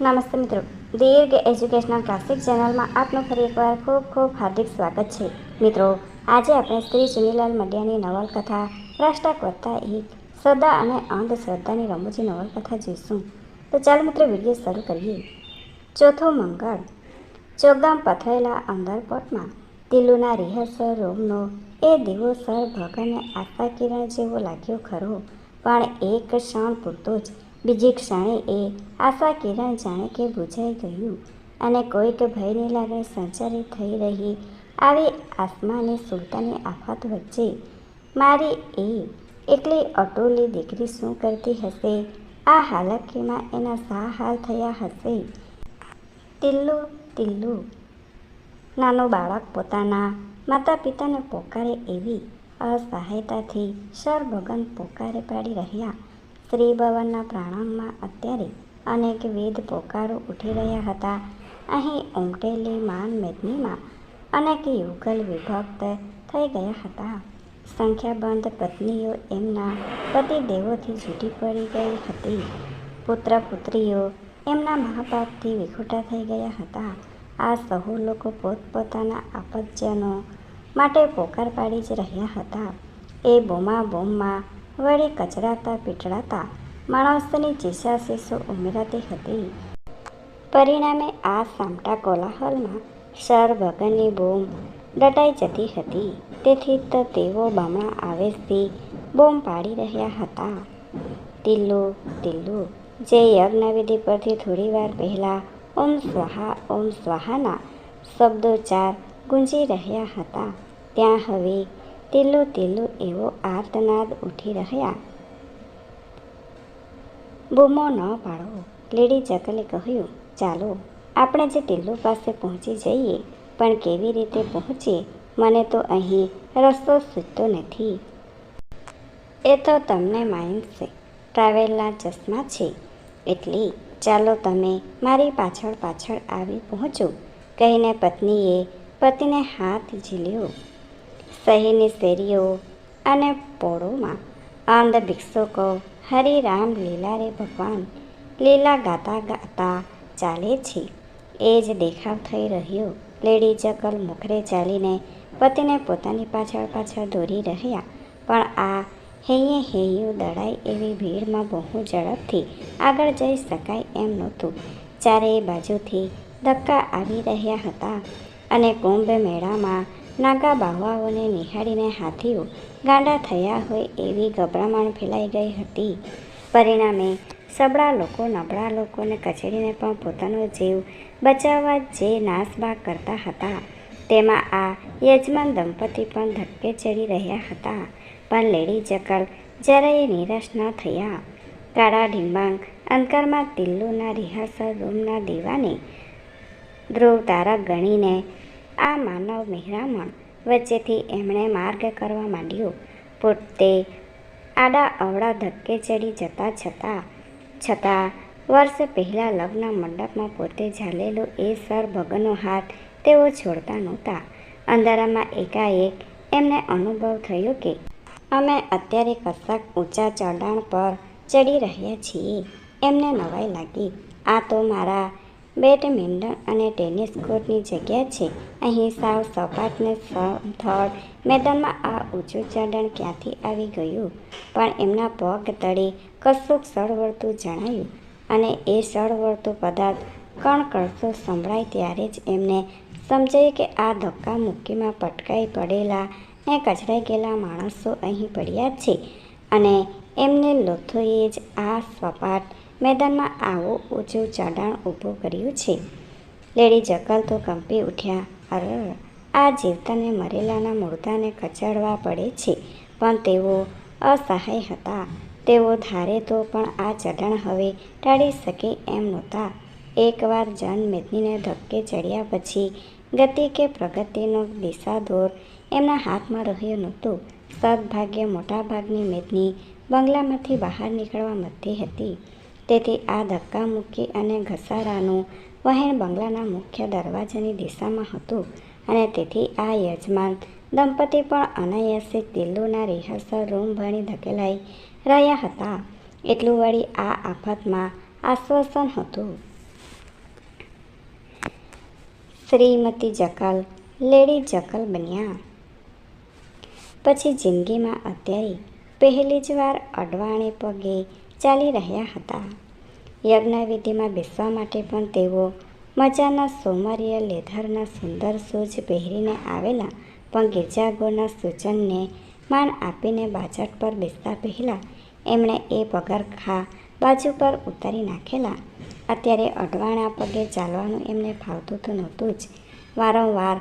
નમસ્તે મિત્રો. દીર્ઘ educational classic ચેનલમાં આપનું ફરી એકવાર ખૂબ ખૂબ હાર્દિક સ્વાગત છે. મિત્રો, આજે આપણે શ્રી ચુનીલાલ મડિયાની નવલકથા ભ્રષ્ટક વત્તા એક શ્રદ્ધા અને અંધશ્રદ્ધાની રમૂજી નવલકથા જોઈશું. તો ચાલો મિત્રો વીડિયો શરૂ કરીએ. ચોથો મંગળ. ચોકગામ પથરાયેલા અંદરપોટમાં દિલ્લુના રિહર્સલ રૂમનો એ દીવો સર ભગનને આશા કિરણ જેવો લાગ્યો ખરો. પણ એક ક્ષણ પૂરતો જ બીજી ક્ષણે એ આશા કિરણ જાણે કે બુઝાઈ ગયું અને કોઈક ભયની લાગણી સંચારિત થઈ રહી આવી આસમાની સુલતાની આફત વચ્ચે. મારી એ એકલી અટોલી દીકરી શું કરતી હશે? આ હાલકીમાં એના શા હાલ થયા હશે? તિલ્લુ તિલ્લુ નાનો બાળક પોતાના માતા પિતાને પોકારે એવી અસહાયતાથી સરભગન પોકારે પાડી રહ્યા. શ્રી ભવનના પ્રાંગણમાં અત્યારે અનેક વિધ પોકારો ઉઠી રહ્યા હતા. અહીં ઉમટેલી માન મેદનીમાં અનેક યુગલ વિભક્ત થઈ ગયા હતા. સંખ્યાબંધ પત્નીઓ એમના પતિદેવોથી છૂટી પડી ગઈ હતી. પુત્ર પુત્રીઓ એમના મહાપાપથી વિખૂટા થઈ ગયા હતા. આ સહુ લોકો પોતપોતાના આપતજનો માટે પોકાર પાડી જ રહ્યા હતા. એ બોમા બોમમાં વળી કચરાતા, પીટળાતા, માણસની ચીસાશીસો ઉમેરાતી હતી. પરિણામે આ સામટા કોલાહલમાં સર ભગનની બૂમ દટાઈ જતી હતી. તેથી તો તેઓ બમણા આવેશથી બૂમ પાડી રહ્યા હતા. તિલ્લુ તિલ્લુ જે યજ્ઞવિધિ પરથી થોડીવાર પહેલાં ઓમ સ્વાહા, ઓમ સ્વાહાના શબ્દોચ્ચાર ગુંજી રહ્યા હતા. ત્યાં હવે તિલ્લુ તિલ્લુ એવો આર્તનાદ ઉઠી રહ્યા. બૂમો ન પાડો. લેડી ચકલે કહ્યું, ચાલો, આપણે જે તિલ્લુ પાસે પહોંચી જઈએ, પણ કેવી રીતે પહોંચીએ મને તો અહીં રસ્તો સૂચતો નથી. એ તો તમને માઇન્ડસે ટ્રાવેલના ચશ્મા છે. એટલે ચાલો તમે મારી પાછળ પાછળ આવી પહોંચો. કહીને પત્નીએ પતિને હાથ ઝીલ્યો. શહેરની શેરીઓ અને પોળોમાં અંધ ભિક્ષુકો હરિરામ લીલા રે ભગવાન લીલા ગાતા ગાતા ચાલે છે. એ જ દેખાવ થઈ રહ્યો. લેડી ચકલ મુખરે ચાલીને પતિને પોતાની પાછળ પાછળ દોરી રહ્યા. પણ આ હૈયે હૈયું દડાય એવી ભીડમાં બહુ ઝડપથી આગળ જઈ શકાય એમ નહોતું. ચારેય બાજુથી ધક્કા આવી રહ્યા હતા અને કુંભ મેળામાં નાગા બાવાઓને નિહાળીને હાથીઓ ગાંડા થયા હોય એવી ગભરામણ ફેલાઈ ગઈ હતી. પરિણામે સબળા લોકો, નબળા લોકોને કચેરીને પણ પોતાનો જીવ બચાવવા જે નાસભાગ કરતા હતા, તેમાં આ યજમાન દંપતી પણ ધક્કે ચડી રહ્યા હતા. પણ લેડી ચકલ જરાય નિરાશ ન થયા, કાળા ઢીંબાંગ અંધકારમાં તિલ્લુના રિહર્સલ રૂમના દીવાને ધ્રુવ તારક ગણીને આ માનવ મહેરામણ વચ્ચેથી એમણે માર્ગ કરવા માંડ્યો. પોતે આડા અવળા ધક્કે ચડી જતા છતાં છતાં વર્ષ પહેલાં લગ્ન મંડપમાં પોતે ઝાલેલો એ સર ભગનો હાથ તેઓ છોડતા નહોતા. અંધારામાં એકાએક એમને અનુભવ થયો કે, અમે અત્યારે કશાક ઊંચા ચઢાણ પર ચડી રહ્યા છીએ. એમને નવાઈ લાગી. આ તો મારા બેડમિન્ટન અને ટેનિસ કોર્ટની જગ્યા છે. અહીં સાવ સપાટ ને સમથળ મેદાનમાં આ ઊંચું ચડણ ક્યાંથી આવી ગયું? પણ એમના પગ તળે કશુંક સળવળતું જણાયું અને એ સળવળતું પદાર્થ કણકણતો સંભળાય ત્યારે જ એમને સમજાયું કે આ ધક્કા મુક્કીમાં પટકાઈ પડેલા ને કચડાઈ ગયેલા માણસો અહીં પડ્યા છે અને એમને લોથોએ જ આ સપાટ મેદાનમાં આવું ઊંચું ચઢાણ ઊભું કર્યું છે. લેડી જકલ તો કંપી ઉઠ્યા. અરર, આ જીવતાને મરેલાના મુર્દાને કચડવા પડે છે. પણ તેઓ અસહાય હતા. તેઓ ધારે તો પણ આ ચઢાણ હવે ટાળી શકે એમ નહોતા. એકવાર જન મેદનીને ધક્કે ચડ્યા પછી ગતિ કે પ્રગતિનો દિશાદોર એમના હાથમાં રહ્યો નહોતો. સદભાગ્ય મોટાભાગની મેદની બંગલામાંથી બહાર નીકળવા મથી હતી. તેથી આ ધક્કા મૂકી અને ઘસારાનું વહેણ બંગલાના મુખ્ય દરવાજાની દિશામાં હતું અને તેથી આ યજમાન દંપતી પણ અનાયાસે તિલ્લુના રિહર્સલ રૂમ ભણી ધકેલાઈ રહ્યા હતા. એટલું વળી આ આફતમાં આશ્વાસન હતું. શ્રીમતી જકલ, લેડી જકલ બન્યા. પછી જિંદગીમાં અત્યારે પહેલી જ વાર અડવાણે પગે ચાલી રહ્યા હતા. યજ્ઞવિધિમાં બેસવા માટે પણ તેઓ મજાના સોમરીય લેધરના સુંદર શૂઝ પહેરીને આવેલા પણ ગિરજાગોના સૂચનને માન આપીને બાજટ પર બેસતા પહેલાં એમણે એ પગરખા બાજુ પર ઉતારી નાખેલા. અત્યારે અડવાણા પગે ચાલવાનું એમને ફાવતું તો નહોતું જ. વારંવાર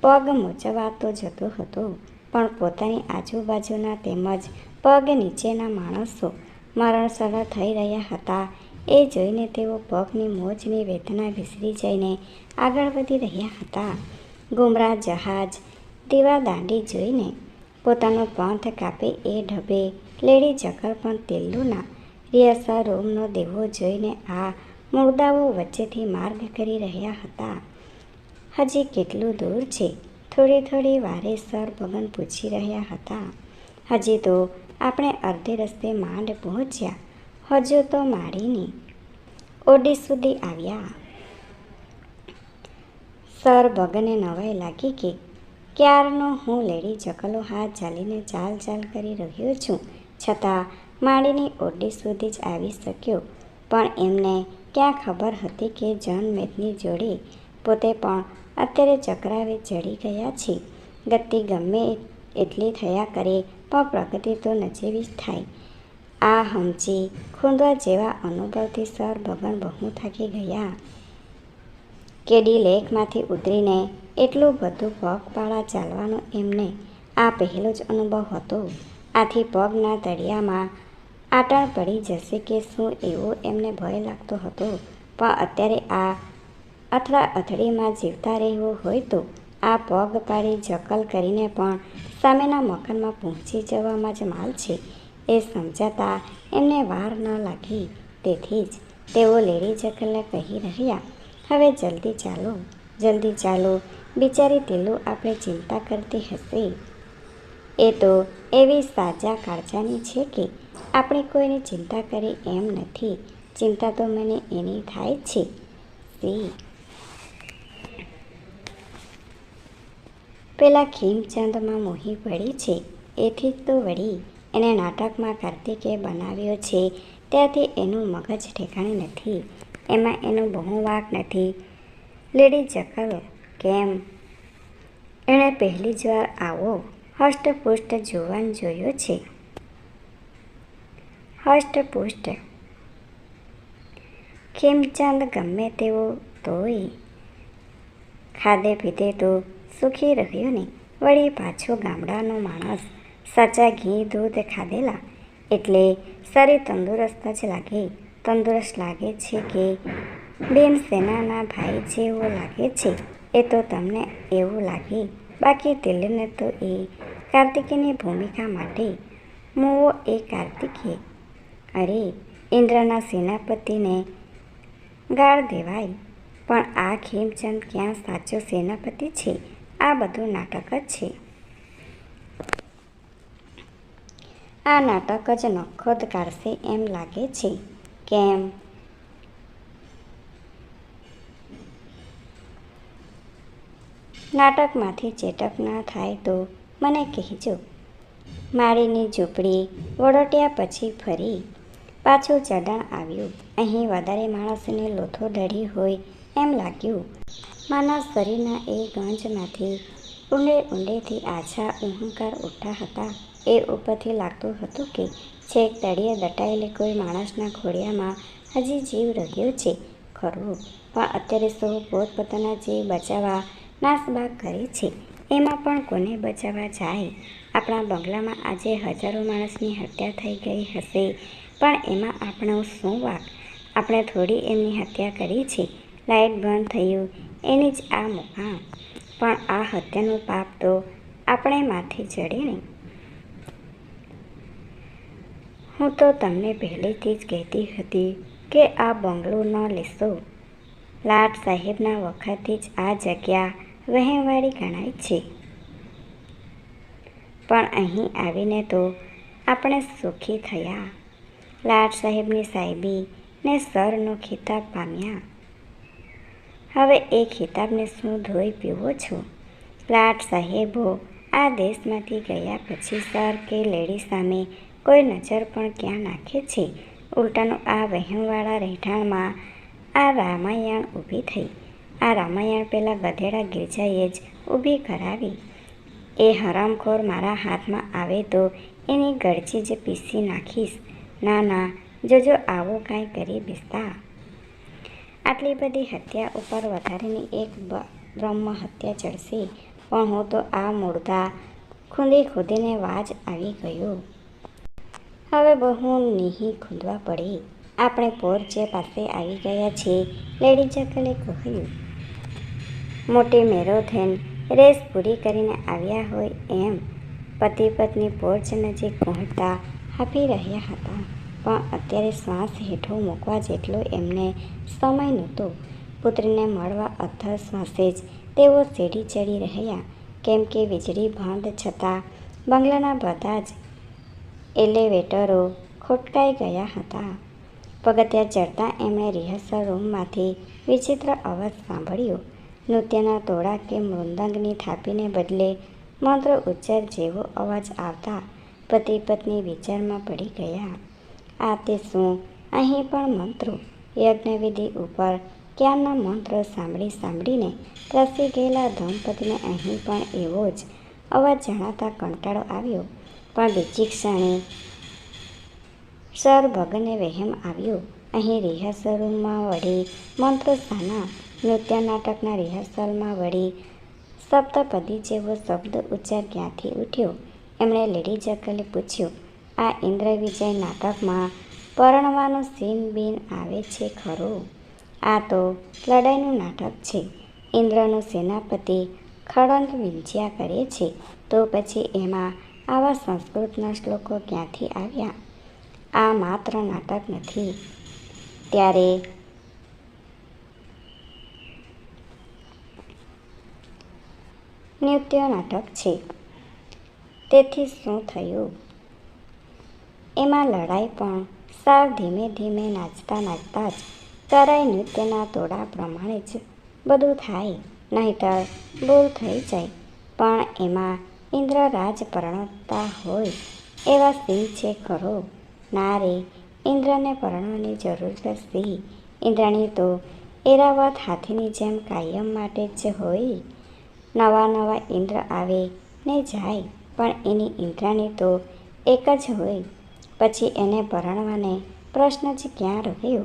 પગ મૂંચવાતો જતો હતો. પણ પોતાની આજુબાજુના તેમજ પગ નીચેના માણસો મરણસર થઈ રહ્યા હતા. એ જોઈને તેઓ પગની મોજની વેદના વિસરી જઈને આગળ વધી રહ્યા હતા. ગુમરાહ જહાજ, દીવા દાંડી જોઈને પોતાનો પંથ કાપે એ ઢબે, લેડી જગર પણ તેલુના રિયાસા રૂમનો દેવો જોઈને આ મુર્દાઓ વચ્ચેથી માર્ગ કરી રહ્યા હતા. હજી કેટલું દૂર છે? થોડી થોડી વારે સર ભગન પૂછી રહ્યા હતા. હજી તો આપણે અડધે રસ્તે માંડ પહોંચ્યા. હજુ તો માળીની ઓડી સુધી આવ્યા. સર ભગને નવાઈ લાગી કે ક્યારનો હું લેડી ચકલો હાથ ચાલીને ચાલ ચાલ કરી રહ્યો છું. છતાં માળીની ઓડી સુધી જ આવી શક્યો. પણ એમને ક્યાં ખબર હતી કે જન જોડે પોતે પણ અત્યારે ચક્રાવે ચડી ગયા છે. ગતિ ગમે એટલી થયા કરે પણ પ્રગતિ તો નજીવી જ થાય. આ હમચી ખૂંદવા જેવા અનુભવથી સર ભગવાન બહુ થાકી ગયા. કેડી લેકમાંથી ઉતરીને એટલું બધું પગપાળા ચાલવાનો એમને આ પહેલો જ અનુભવ હતો. આથી પગના તળિયામાં આટણ પડી જશે કે શું એવો એમને ભય લાગતો હતો. પણ અત્યારે આ અથડા અથડીમાં જીવતા રહેવું હોય તો આ પગ પાડી જકલ કરીને પણ સામેના મકાનમાં પહોંચી જવામાં જ માલ છે. એ સમજાતા એમને વાર ન લાગી. તેથી જ તેઓ લેડી જકલને કહી રહ્યા, હવે જલ્દી ચાલો જલ્દી ચાલો, બિચારી તેલુ આપણે ચિંતા કરતી હશે. એ તો એવી સાજા કાળજાની છે કે આપણે કોઈની ચિંતા કરી એમ નથી. ચિંતા તો મને એની થાય છે. સી. પેલા ખીમચંદમાં મોહી પડી છે. એથી તો વળી એને નાટકમાં કાર્તિકે બનાવ્યો છે. ત્યાંથી એનું મગજ ઠેકાણે નથી. એમાં એનું બહુ વાક નથી. લેડી જકલ કેમ? એણે પહેલી જ વાર આવો હષ્ટપુષ્ટ જોવાન જોયો છે. હષ્ટપુષ્ટ. ખીમચંદ ગમે તેવો તોય ખાધે પીધે તો સુખી રહ્યો નહીં વળી પાછો ગામડાનો માણસ સાચા ઘી, દૂધ ખાધેલા એટલે શરીર તંદુરસ્ત જ લાગે. તંદુરસ્ત લાગે છે કે ભીમસેનાના ભાઈ જેવો લાગે છે? એ તો તમને એવું લાગે. બાકી દિલને તો એ કાર્તિકીની ભૂમિકા માટે મૂવો એ કાર્તિકે. અરે, ઇન્દ્રના સેનાપતિને ગાળ દેવાય. પણ આ ખેમચંદ ક્યાં સાચો સેનાપતિ છે? આ બધું નાટક જ છે. આ નાટક જ નખોદ કાઢશે એમ લાગે છે. કેમ? નાટકમાંથી ચેટક ના થાય તો મને કહેજો. માળીની ઝૂંપડી વડોટ્યા પછી ફરી. પાછું ચડણ આવ્યું. અહીં વધારે માણસને લોથો ડળી હોય એમ લાગ્યું. માના શરીરના એ ગંજમાંથી ઊંડે ઊંડેથી આછા ઉહંકાર ઉઠતા હતા. એ ઉપરથી લાગતું હતું કે છેક તળિયે દટાયેલી કોઈ માણસના ઘોડિયામાં હજી જીવ રહ્યો છે. ખરું, પણ અત્યારે સૌ પોતપોતાના જીવ બચાવવા નાસભાગ કરે છે, એમાં પણ કોને બચાવવા જાય? આપણા બંગલામાં આજે હજારો માણસની હત્યા થઈ ગઈ હશે, પણ એમાં આપણો શું વાક? આપણે થોડી એમની હત્યા કરી છે લાઇટ બંધ થયું એની જ આ મુકામ પણ આ હત્યાનું પાપ તો આપણે માથે ચડે નહીં. હું તો તમને પહેલેથી જ કહેતી હતી કે આ બંગલો ન લેશો. લાટ સાહેબના વખતથી જ આ જગ્યા વહેવાળી ગણાય છે. પણ અહીં આવીને તો આપણે સુખી થયા. લાટ સાહેબની સાહેબી ને સરનો ખિતાબ પામ્યા. હવે એ ખિતાબને શું ધોઈ પીવો છો? લાટ સાહેબો, આ દેશમાંથી ગયા પછી સર કે લેડી સામે કોઈ નજર પણ ક્યાં નાખે છે? ઉલટાનું આ વહેમવાળા રહેઠાણમાં આ રામાયણ ઊભી થઈ. આ રામાયણ પહેલાં ગધેડા ગિરજાએ જ ઊભી કરાવી. એ હરામખોર મારા હાથમાં આવે તો એની ગળચી જ પીસી નાખીશ. ના ના, જોજો આવો કાંઈ કરી બેસતા. આટલી બધી હત્યા ઉપર વધારેની એક બ્રહ્મ હત્યા ચડશે પણ હું તો આ મૂળતા ખૂંદી ખૂંદીને વાજ આવી ગયો. હવે બહુ નહીં ખૂંદવા પડી. આપણે પોરચે પાસે આવી ગયા છીએ લેડી જકલે કહ્યું, મોટી મેરોથેન રેસ પૂરી કરીને આવ્યા હોય એમ. પતિ પત્ની પોર્ચ નજીક પહોંચતા હાંફી રહ્યા હતા. પણ અત્યારે શ્વાસ હેઠો મૂકવા જેટલો એમને સમય નહોતો. પુત્રને મળવા અથર શ્વાસે જ તેઓ સીડી ચડી રહ્યા. કેમ કે વીજળી બંધ છતાં બંગલાના બધા જ એલિવેટરો ખોટકાઈ ગયા હતા. પગથિયા ચડતા એમણે રિહર્સલ રૂમમાંથી વિચિત્ર અવાજ સાંભળ્યો. નૃત્યના તોડા કે મૃદંગની થાપીને બદલે મંત્ર ઉચ્ચાર જેવો અવાજ આવતા પતિ પત્ની વિચારમાં પડી ગયા. આ તે શું? અહીં પણ મંત્રો. યજ્ઞવિધિ ઉપર ક્યારના મંત્રો સાંભળી સાંભળીને ત્રસી ગયેલા ધનપતિને અહીં પણ એવો જ અવાજ જણાતા કંટાળો આવ્યો. પણ બીજી ક્ષણે સર ભગને વહેમ આવ્યો. અહીં રિહર્સલ રૂમમાં વળી મંત્રો શાના નૃત્ય નાટકના રિહર્સલમાં વળી સપ્તપદી જેવો શબ્દ ઉચ્ચાર ક્યાંથી ઉઠ્યો? એમણે લેડી જકલે પૂછ્યું આ ઇન્દ્ર વિજય નાટકમાં પરણવાનું સીન બીન આવે છે ખરું? આ તો લડાઈનું નાટક છે. ઇન્દ્રનો સેનાપતિ ખડંગ વિંજ્યા કરે છે. તો પછી એમાં આવા સંસ્કૃતના શ્લોકો ક્યાંથી આવ્યા? આ માત્ર નાટક નથી. ત્યારે નૃત્ય નાટક છે. તેથી શું થયું? એમાં લડાઈ પણ સાવ ધીમે ધીમે નાચતા નાચતા જ કરાય નૃત્યના તોડા પ્રમાણે જ બધું થાય, નહીંતર ભૂલ થઈ જાય. પણ એમાં ઇન્દ્રરાજ પરણતા હોય એવા સિંહ છે ખરો. ના રે, ઇન્દ્રને પરણવાની જરૂર શી ઇન્દ્રની તો એરાવત હાથીની જેમ કાયમ માટે જ હોય. નવા નવા ઇન્દ્ર આવે ને જાય, પણ એની ઇન્દ્રની તો એક જ હોય. પછી એને પરણવાને પ્રશ્ન જ ક્યાં રહ્યો?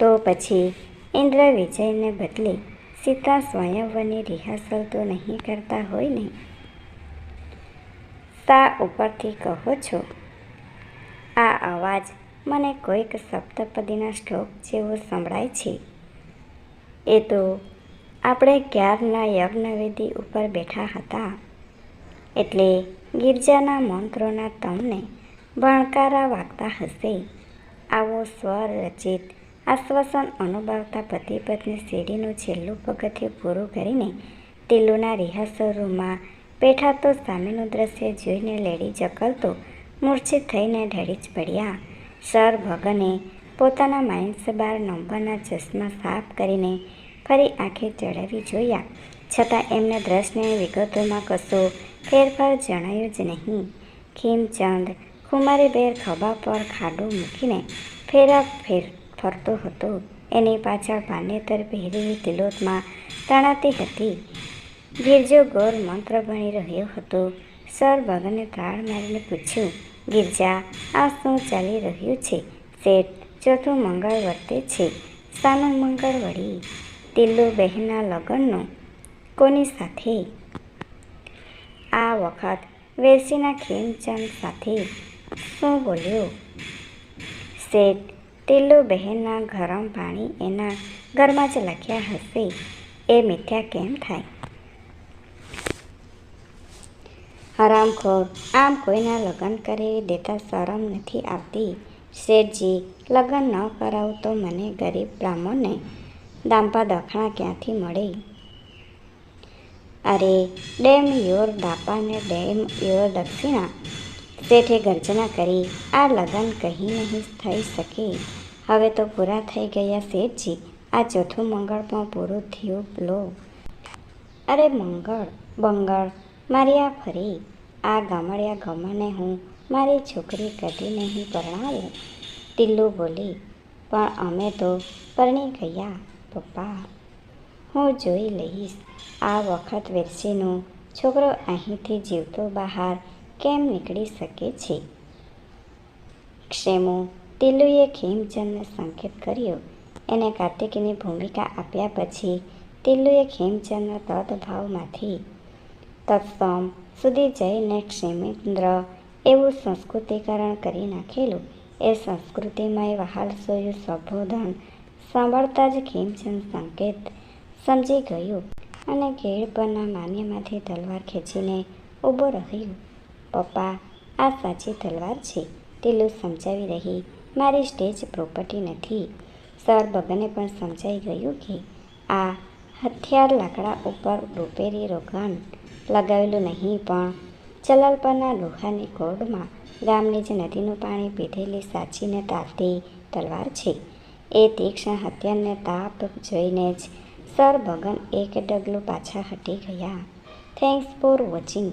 તો પછી ઇન્દ્ર વિજયને બદલે સીતા સ્વયંવરની રિહર્સલ તો નહીં કરતા હોય ને? શા ઉપરથી કહો છો, આ અવાજ મને કોઈક સપ્તપદીના શ્લોક જેવો સંભળાય છે. એ તો આપણે ક્યારના યજ્ઞવેદી ઉપર બેઠા હતા. એટલે ગિરજાના મંત્રોના તમને ભણકારા વાગતા હશે. આવો સ્વર રચિત, આશ્વાસન અનુભવતા પતિ પત્ની સીડીનું છેલ્લું પગથિયું પૂરું કરીને ટીલુના રિહર્સલ રૂમમાં બેઠા તો સામેનું દ્રશ્ય જોઈને લેડી જકલતો મૂર્છિત થઈને ઢળી જ પડ્યા. સર ભગને પોતાના માઇન્સ બાર નંબરના ચશ્મા સાફ કરીને ફરી આંખે ચડાવી જોયા. છતાં એમને દ્રશ્યની વિગતોમાં કશો ફેરફાર જણાયો જ નહીં. ખીમચંદ કુમારીબેર ખભા પર ખાડો મૂકીને ફેરા ફેર ફરતો હતો. એની પાછળ પાનેતર પહેરેલી તિલોતમાં તણાતી હતી. ગિરજો ગોર મંત્ર ભણી રહ્યો હતો. સર ભગને તાળ મારીને પૂછ્યું, ગિરજા, આ શું ચાલી રહ્યું છે? શેઠ, ચોથું મંગળ વર્તે છે. સાનું મંગળ વળી તિલ્લુ બહેનના લગ્નનું કોની સાથે? આ વખત વેસીના ખેમચંદ સાથે શું બોલ્યો શેઠ ટીલુ બહેનના ગરમ પાણી એના ઘરમાં જ લખ્યા હશે. એ મિથ્યા કેમ થાય? હરામખોર, આમ કોઈના લગ્ન કરી દેતા શરમ નથી આવતી. શેઠજી, લગ્ન ન કરાવું તો મને ગરીબ બ્રાહ્મણને દાંપા દખણા ક્યાંથી મળે? અરે, ડેમ યોર દાપા ને ડેમ યોર દક્ષિણા. શેઠે ગર્જના કરી, આ લગ્ન કહી નહીં થઈ શકે. હવે તો પૂરા થઈ ગયા શેઠજી. આ ચોથું મંગળ પણ પૂરું થયું, લો. અરે મંગળ, બંગળ, મારી આ ફરી. આ ગામડિયા ગમને હું મારી છોકરી કદી નહીં પરણાવું. ટીલ્લુ બોલી, પણ અમે તો પરણી ગયા, પપ્પા. હું જોઈ લઈશ. આ વખત વેરસીનો છોકરો અહીંથી જીવતો બહાર કેમ નીકળી શકે છે? ક્ષેમો તિલુએ ખેમચંદને સંકેત કર્યો. એને કાર્તિકીની ભૂમિકા આપ્યા પછી તિલ્લુએ ખેમચંદના તદભાવમાંથી તત્સમ સુધી જઈને ક્ષેમેન્દ્ર એવું સંસ્કૃતિકરણ કરી નાખેલું. એ સંસ્કૃતિમય વહાલસોયું સંબોધન સાંભળતા જ ખેમચંદ સંકેત સમજી ગયું અને ઘેડ પરના માન્યમાંથી તલવાર ખેંચીને ઊભો રહ્યો. પપ્પા, આ સાચી તલવાર છે. ટીલું સમજાવી રહી. મારી સ્ટેજ પ્રોપર્ટી નથી. સર બગને પણ સમજાઈ ગયું કે આ હથિયાર લાકડા ઉપર રૂપેરી રોકાણ લગાવેલું નહીં પણ ચલાલ પરના લોહાની કોર્ડમાં ગામની જ નદીનું પાણી પીધેલી સાચીને તાલતી તલવાર છે. એ તીક્ષ્ણ હથિયારને તાપ જોઈને જ સર બગન એક ડગલું પાછા હટી ગયા. Thanks for watching.